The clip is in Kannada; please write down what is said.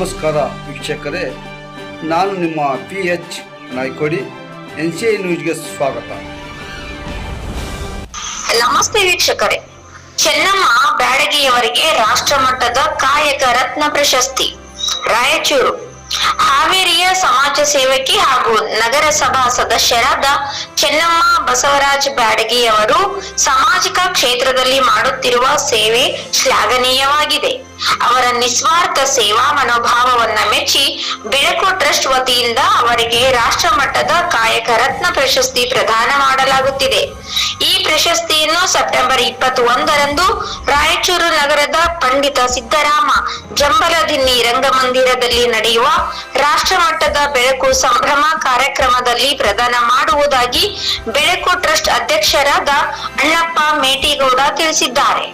ನಮಸ್ಕಾರ ವೀಕ್ಷಕರೇ, ನಾನು ನಿಮ್ಮ P H Naikodi, N C I ನ್ಯೂಸ್ಗೆ ಸ್ವಾಗತ. ನಮಸ್ತೆ ವೀಕ್ಷಕರೇ, ಚೆನ್ನಮ್ಮ ಬ್ಯಾಡಗಿಯವರಿಗೆ ರಾಷ್ಟ್ರ ಮಟ್ಟದ ಕಾಯಕ ರತ್ನ ಪ್ರಶಸ್ತಿ, ರಾಯಚೂರು. ಹಾವೇರಿಯ ಸಮಾಜ ಸೇವಕಿ ಹಾಗೂ ನಗರಸಭಾ ಸದಸ್ಯರಾದ ಚೆನ್ನಮ್ಮ ಬಸವರಾಜ್ ಬ್ಯಾಡಗಿಯವರು ಸಾಮಾಜಿಕ ಕ್ಷೇತ್ರದಲ್ಲಿ ಮಾಡುತ್ತಿರುವ ಸೇವೆ ಶ್ಲಾಘನೀಯವಾಗಿದೆ. ಅವರ ನಿಸ್ವಾರ್ಥ ಸೇವಾ ಮನೋಭಾವವನ್ನ ಮೆಚ್ಚಿ ಬೆಳಕು ಟ್ರಸ್ಟ್ ವತಿಯಿಂದ ಅವರಿಗೆ ರಾಷ್ಟ್ರ ಮಟ್ಟದ ಕಾಯಕ ರತ್ನ ಪ್ರಶಸ್ತಿ ಪ್ರದಾನ ಮಾಡಲಾಗುತ್ತಿದೆ. ಈ ಪ್ರಶಸ್ತಿಯನ್ನು ಸೆಪ್ಟೆಂಬರ್ ಇಪ್ಪತ್ತ್ ಒಂದರಂದು ರಾಯಚೂರು ನಗರದ ಪಂಡಿತ ಸಿದ್ದರಾಮ ಜಂಬಲದಿನ್ನಿ ರಂಗಮಂದಿರದಲ್ಲಿ ನಡೆಯುವ ರಾಷ್ಟ್ರ ಮಟ್ಟದ ಬೆಳಕು ಸಂಭ್ರಮ ಕಾರ್ಯಕ್ರಮದಲ್ಲಿ ಪ್ರದಾನ ಮಾಡುವುದಾಗಿ ಬೆಳಕು ಟ್ರಸ್ಟ್ ಅಧ್ಯಕ್ಷರಾದ ಅಣ್ಣಪ್ಪ ಮೇಟಿಗೌಡ ತಿಳಿಸಿದ್ದಾರೆ.